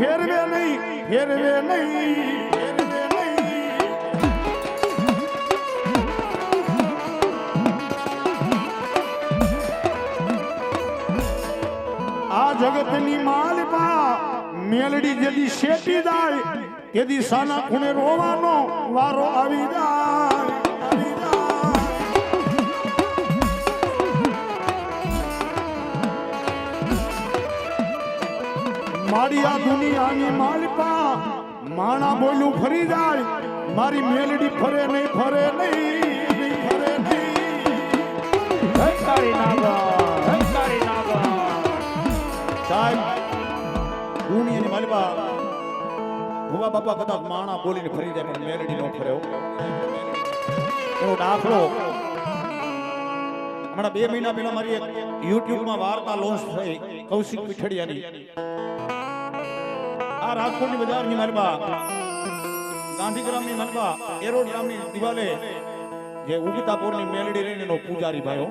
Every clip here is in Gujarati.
ફેરવે નહીં ફેરવે નહીં જગતની માલપા મેલડી જેદી શેટી જાય, તેદી સાના ખૂણે રોવાનો વારો આવી જાય. મારી આ દુનિયાની માલપા માણા બોલું ફરી જાય. મારી મેલડી ફરે નહીં ફરે નહીં ફરે નહીં. માલપા ભુવા બાપા કદાચ માણા બોલીને ફરી જાય, પણ મેલડી નો દાખલો હમણાં બે મહિના પહેલા મારી એક યુટ્યુબમાં વાર્તા લોન્ચ થઈ, કૌશિક પીઠડિયાની. આ ની બજારની ગાંધીગ્રામની માલપા એરોડની દિવાલે જે ઉગતાપુરની મેલડી રહીને નો પૂજારી ભાઈઓ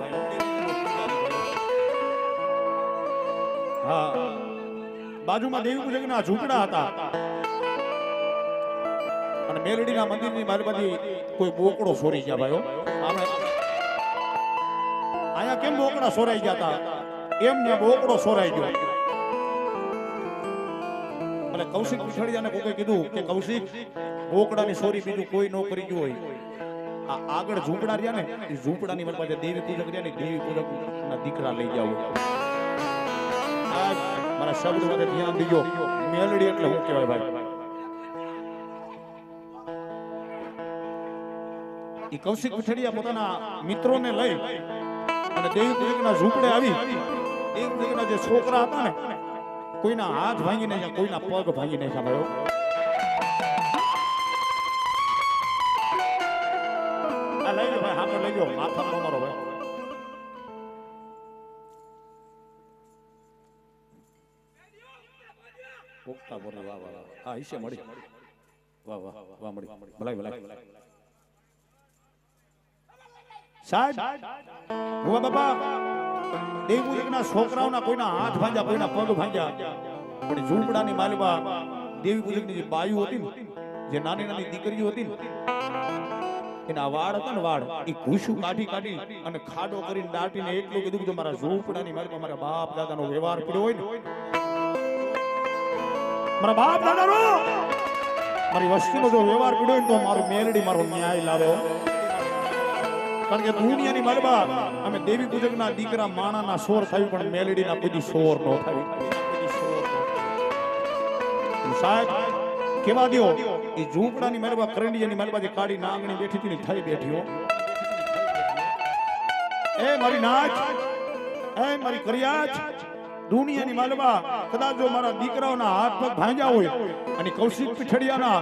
હા. બાજુમાં દેવી પૂજકના ઝૂંપડા હતા. અને મેલડીના મંદિરની બાજુમાંથી કોઈ બોકડો સોરી ગયા ભાઈઓ અહીંયા કેમ બોકડા સોરાઈ ગયા હતા એમ ને બોકડો સોરાઈ ગયો. કૌશિક પીઠડિયાને કોકે કીધું કે કૌશિક બોકડાની સોરી બીજું કોઈ નો કરી ગયું હોય. આ આગળ ઝૂંપડા રહ્યા ને, એ ઝૂંપડાની મતલબ જે દેવી પૂજક રહ્યા ને, દેવી પૂજક ના દીકરા લઈ જાવ મારા શબ્દ માટે ધ્યાન દીજો. મેલડી એટલે હું કહેવાય ભાઈ? એ કૌશિક પીઠડિયા પોતાના મિત્રોને લઈ અને દેવી પૂજકના ઝૂંપડે આવી. દેવી પૂજકના જે છોકરા હતા ને કોઈના હાથ ભાંગી નાખ્યા કોઈના પગ ભાંગી નાખ્યા ભાઈઓ આ લઈ લો ભાઈ હાથે લઈ લો માથા મારો ભાઈ. પોખતા બોલી વાહ વાહ વાહ. હા ઈશે મળી. વાહ વાહ વાહ મળી. ભલાઈ ભલાઈ. સાહેબ બાપા. દેવ પૂજકના છોકરાઓના કોઈના હાથ ભાંજા કોઈના પગ ભાંજા પણ ઝૂંપડાની માલવા દેવી પૂજકની જે બાયુ હતી જે નાની નાની દીકરીઓ હતી એના વાળ હતા ને વાળ, એ ઘૂસું કાઢી કાઢી અને ખાડો કરીને દાટીને એટલું કીધું કે મારા ઝૂંપડાની માલિબા મારા બાપ દાદાનો વ્યવહાર પડ્યો હોય ને, મારા બાપ દાદાનો, મારી વસ્તીનો જો વ્યવહાર પડ્યો હોય તો મારું મેલડી મારો ન્યાય લાવે હો. કારણ કે દુનિયાની મરબા અમે દેવી પૂજકના દીકરા માણાના સોર થયું, પણ મેલડીના કોઈ સોર નો થયું. સાહેબ કેવા દ્યો, એ ઝૂંપડાની મરબા કરંડિયાની મરબા જે કાળી નાંગણી બેઠી હતી થઈ બેઠી એ મારી નાચ, એ મારી કરિયાચ દુનિયાની માલવા કદાચ જો મારા દીકરાઓના હાથ પગ ભાંગ્યા હોય અને કૌશિક પીઠડિયાના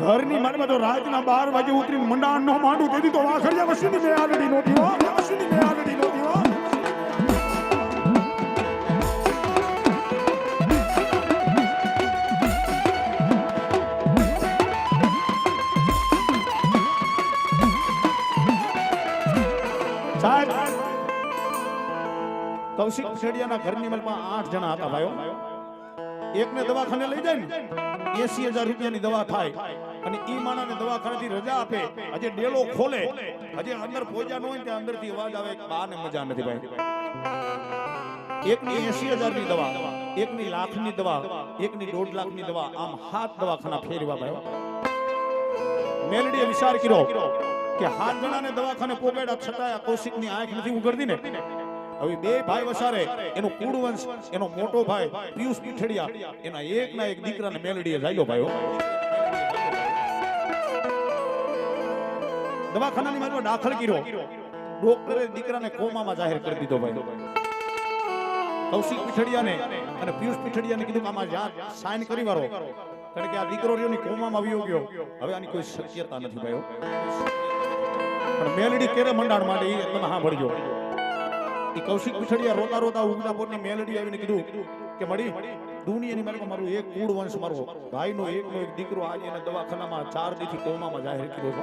ઘરની માલવા તો રાતના બાર વાગે ઉતરીને મંડાણ નો માંડું, તેથી તો વાખડિયા વસીની મેં આલડી નોતી હો વસીની કૌશિક પીઠડિયાના ઘરની માલમાં આઠ જણા હતા ભાઈઓ. એકને દવાખાને લઈ જાય ને એસી હજાર રૂપિયાની દવા થાય અને ઈ માણાને દવાખાનેથી રજા આપે. હજે ડેલો ખોલે. હજે અંદર પહોંચ્યા ન હોય ત્યાં અંદરથી અવાજ આવે બાને મજા નથી ભાઈ. એકની એસી હજારની દવા, એકની લાખની દવા, એકની દોઢ લાખની દવા, આમ હાથ દવાખાના ફેરવા ભાઈ મેલડીએ વિચાર કર્યો કે હાથ જણાને દવાખાને પોગાડ્યા છતાં કૌશિકની આંખ નથી ઉગડતી ને. હવે બે ભાઈ વસારે, એનો કુળવંશ, એનો મોટો ભાઈ, પિયુષ પીઠડિયા, એના એક ના એક દીકરાને મેલડીએ જાયો ભાઈઓ દવાખાનાની મારી દાખલ કર્યો. ડોક્ટરે દીકરાને કોમામાં જાહેર કરી દીધો ભાઈ. કૌશિક પીઠડિયાને અને પિયુષ પીઠડિયાને કીધું કે આમાં જ્યાં સાઈન કરી વારો કારણ કે આ દીકરો રહ્યો કોમામાં આવી ગયો. હવે આની કોઈ શક્યતા નથી ભાઈઓ પણ મેલડી કેરે મંડાણ માટે એ તમે સાંભળજો. એ કૌશિક પીઠડિયા રોતા રોતા ઉગદાપુરની મેલડી આવીને કીધું કે મળી, દુનિયાની મારે મારું એક કુળ વંશ મારો ભાઈનો એકનો એક દીકરો આજે એને દવાખાનામાં ચાર દીથી કોમામાં જાહેર કર્યો છે.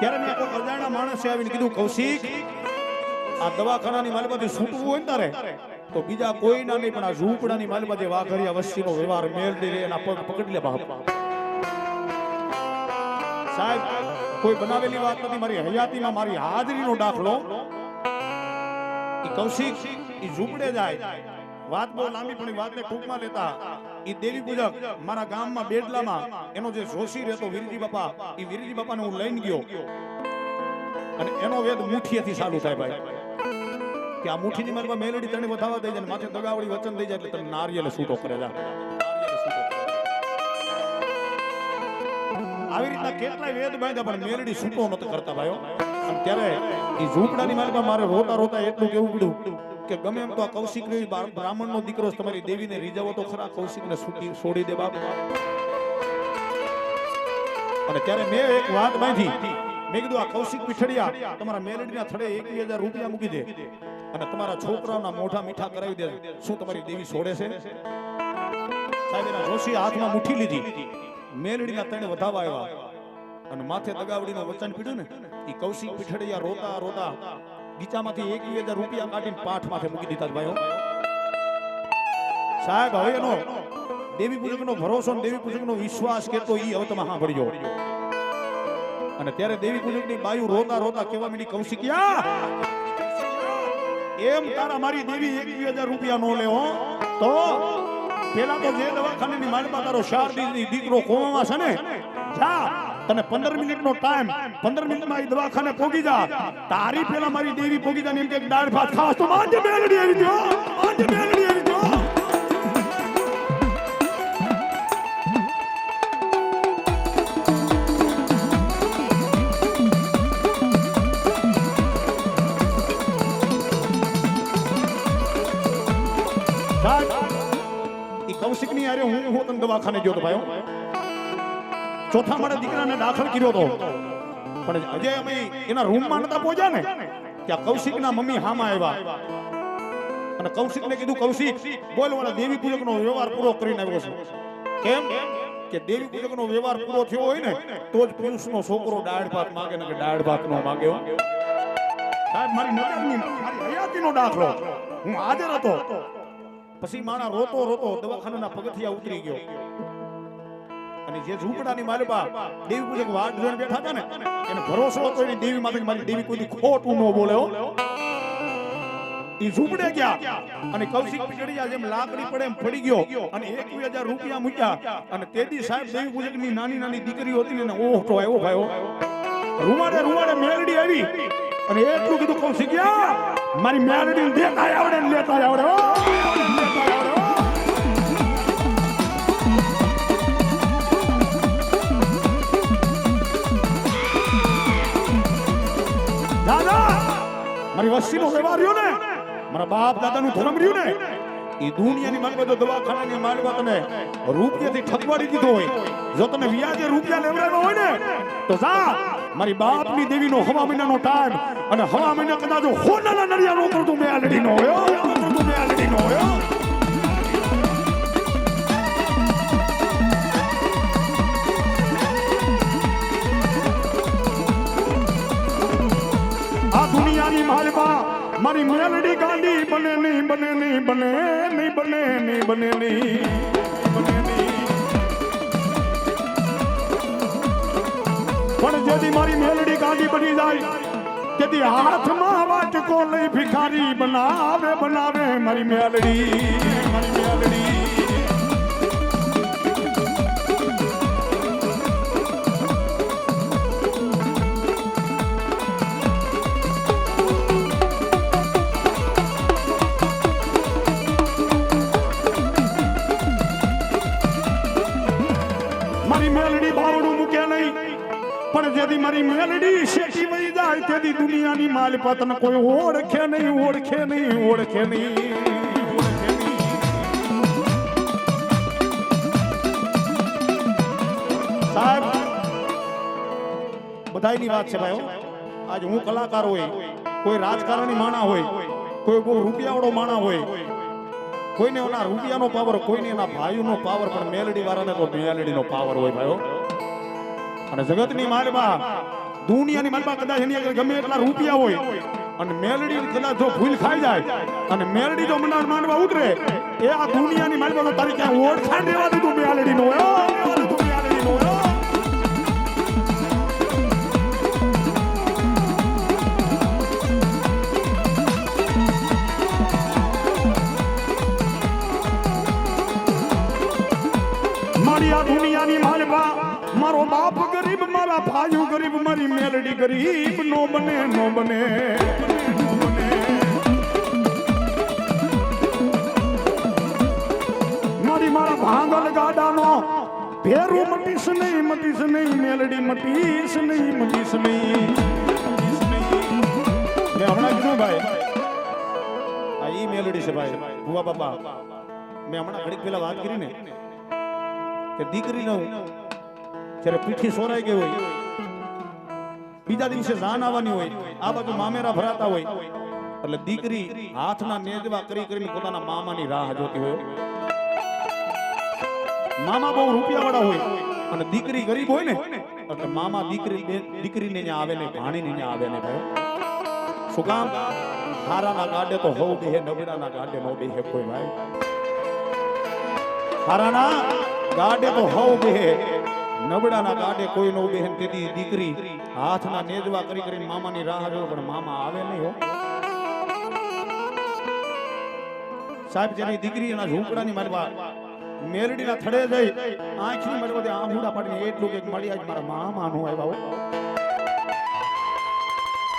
ત્યારે મેં કોઈ અજાણા માણસે આવીને કીધું, કૌશિક, આ દવાખાનાની માલમાંથી છૂટવું હોય ને તારે, તો બીજા કોઈના નહીં, પણ આ ઝૂંપડાની માલમાં જે વાઘરિયા વસ્તીનો વ્યવહાર મેળ દે એના પગ પકડી લે બાપ. સાહેબ કોઈ બનાવેલી વાત નથી, મારી હયાતીમાં મારી હાજરીનો દાખલો. કૌશિક, ઈ ઝૂંપડે જાય. વાત બહુ લાંબી, પણ વાતને ટૂંકમાં લેતા. ઈ દેવી પૂજક મારા ગામમાં બેડલામાં, એનો જે જોશી રહેતો વીરજી બાપા, ઈ વીરજી બાપાને હું લઈને ગયો. અને એનો વેદ મુઠીએથી ચાલુ થાય ભાઈ. કે આ મુઠીની મારમાં મેલડી તને વધાવા દઈ જાય માથે દગાવડી વચન દઈ જાય એટલે તને નારિયેલ છૂટો કરે આવી રીતના કેટલાય વેદ બાંધ્યા પણ મેરડી છૂટો નતો કરતા ભાઈઓ. અને ત્યારે એ ઝૂંપડાની માલમાં મારે રોતા રોતા એટલું કેવું પડ્યું કે ગમે એમ તો આ કૌશિક બ્રાહ્મણનો દીકરો તમારી દેવીને રીઝાવો તો ખરા કૌશિકને છૂટી છોડી દે બાપ. અને ત્યારે મેં એક વાત બાંધી. મેં કીધું આ કૌશિક પીઠડિયા તમારા મેલડીના થડે બે હજાર રૂપિયા મૂકી દે અને તમારા છોકરાઓના મોઢા મીઠા કરાવી દે શું તમારી દેવી છોડે છે? સાહેબ એના જોશી હાથમાં મુઠી લીધી. મેલડીના તણે વધાવા આવ્યા. અને માથે દગાવડીનું વચન પીડ્યું ને એ કૌશિક પીઠડિયા રોતા રોતા ગીચામાંથી બે હજાર રૂપિયા કાઢીને પાઠ માથે મૂકી દીધા ભાઈઓ. સાહેબ, હવે એનો દેવી પૂજકનો ભરોસો દેવી પૂજકનો વિશ્વાસ કેતો ઈ હવે તમે સાંભળજો. અને ત્યારે દેવી પૂજકની બાયુ રોતા રોતા કેવા મીડી કૌશિકિયા એમ તારા મારી દેવી એક હજાર રૂપિયા નો લે હો. તો પેલા તો જે દવાખાનાની માલમાં તારો શારદી દીકરો કોમામાં છે ને? જા, તને 15 મિનિટનો ટાઈમ 15 મિનિટમાં એ દવાખાને પોગી જા. તારી પેલા મારી દેવી પોગી જા એમ કે દાળ ભાત ખાસ તો માંજે મેલડી આવી જો માંજે મેલડી આવી જો ઈ કૌશિકની હારે હું હું તને દવાખાને ગયો તો ભાઈ ચોથા માળે દીકરાને દાખલ કર્યો તો. પણ અજય અમે એના રૂમમાં નતા પહોંચ્યા ને, ત્યાં કૌશિકના મમ્મી હામાં આવ્યા. અને કૌશિકને કીધું, કૌશિક બોલ વાળા દેવી પૂજકનો વ્યવહાર પૂરો કરીને આવ્યો છું. કેમ? કે દેવી પૂજકનો વ્યવહાર પૂરો થયો હોય ને, તો જ પુરુષનો છોકરો દાળ ભાત માગે ને કે દાળ ભાત નો માગે સાહેબ, મારી નજરની મારી હયાતીનો દાખલો. હું હાજર હતો. પછી માણા રોતો રોતો દવાખાનાના પગથિયા ઉતરી ગયો. અને જે ઝૂંપડાની માલબા દેવી પૂજક વાટ જોઈને બેઠા હતા ને, એને ભરોસો હતો એની દેવી માતા મારી દેવી કોઈ ખોટું ન બોલે ઈ ઝૂંપડે ગયા અને કૌશિક પીકડિયા જેમ લાકડી પડે એમ પડી ગયો અને 21000 રૂપિયા મૂક્યા અને તેદી સાહેબ દેવી પૂજકની નાની નાની દીકરી હતી ને ઓહટો આવ્યો ભાઈઓ રૂવાડે રૂવાડે મેલડી આવી અને એટલું કીધું કૌશિક મારી મેલડી દેતા આવડે ને લેતા આવડે દાદા, મારી વસ્તીનો વ્યવહાર રહ્યો ને? મારા બાપ દાદાનું ધર્મ રહ્યું ને? એ દુનિયાની માલમાં જો દવાખાનાની માલમાં રૂપિયા રૂપિયાથી ઠકવાડી દીધો હોય. જો તમે વ્યાજે રૂપિયા લેવડાવ્યો હોય ને, તો જા, મારી બાપની દેવીનો હવા મહિનાનો ટાઈમ અને હવા મહિના કદાચ હોનાના નડિયા નો કરતું મેં આલડી નો હોય કરતું મેં આલડી નો હોય બની જાય. તેથી હાથમાં વાટકો લઈ ભિખારી બનાવે બનાવે મારી મેલડી મારી મેલડી. મારી મેલડી પણ જેથી મારી મેલડી શેઠી વહી જાય, તેથી દુનિયાની માલ પતન કોઈ ઓળખે નહીં ઓળખે નહીં ઓળખે નહીં. સાહેબ, બધાયની વાત છે ભાઈઓ. આજ હું કલાકાર હોય, કોઈ રાજકારણી માણા હોય, કોઈ બહુ રૂપિયાવાળો માણા હોય, કોઈને એના રૂપિયાનો પાવર કોઈને એના ભાઈઓનો પાવર પણ મેલડી વાળાને તો મેલડીનો પાવર હોય ભાઈઓ. અને જગતની માલમાં, દુનિયાની માલમાં કદાચ એની આગળ ગમે એટલા રૂપિયા હોય, અને મેલડી કદાચ જો ભૂલ ખાઈ જાય, અને મેલડી જો મનાર માંડવા ઉતરે, એ આ દુનિયાની માલમાં તારી ક્યાં ઓળખાણ રહેવા દીધું મેલડી નો ગરીબ નો બને નો બને. મારી મારા ભાંગલ ગાડાનો ભેરું મટીશ નહીં મટીશ નહીં, મેલડી મટીશ નહીં મટીશ નહીં. મેં હમણાં કીધું ભાઈ, આ ઈ મેલડી છે ભાઈ, ભુવા બાપા મેં હમણાં ઘડીક પેલા વાત કરી ને, કે દીકરી નું જ્યારે પીઠી સોરાઈ ગઈ હોય બીજા દિવસે જાન આવવાની હોય, આ બાજુ મામેરા ભરાતા હોય. એટલે દીકરી હાથના નેજવા કરી કરીને પોતાના મામાની રાહ જોતી હોય. મામા બહુ રૂપિયા વાળા હોય અને દીકરી ગરીબ હોય ને, એટલે મામા દીકરી દીકરીને ત્યાં આવે ને, ભાણીને ત્યાં આવે ને ભાઈ. શું કામ? હારાના ગાડે તો હવ બેહે, નબળાના ગાડે નો બેહે કોઈ ભાઈ. હારાના ગાડે તો હવ બેહે. નબળાના ગાડે કોઈ બહેન બેહે ને દીકરી હાથના નેજવા કરી કરીને મામાની રાહ જોવે, પણ મામા આવે નહીં હો. સાહેબ, જેની દીકરી એના ઝૂંપડાની મારવા મેરડીના થડે જઈ આંખની મારવા આંબુડા પાડીને એટલું કે મળી આજ મારા મામા નો આવ્યા હો.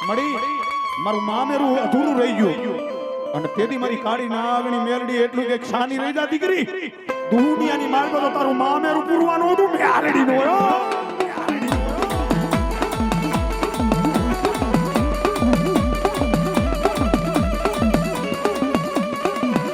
મળી, મારું મામેરું અધૂરું રહી ગયું. અને તેથી મારી કાળી નાગણી મેરડી એટલું કે છાની રહી જા દીકરી. દુનિયાની માર્ગો તો તારું મામેરું પૂરવાનું હતું. મેલડી નો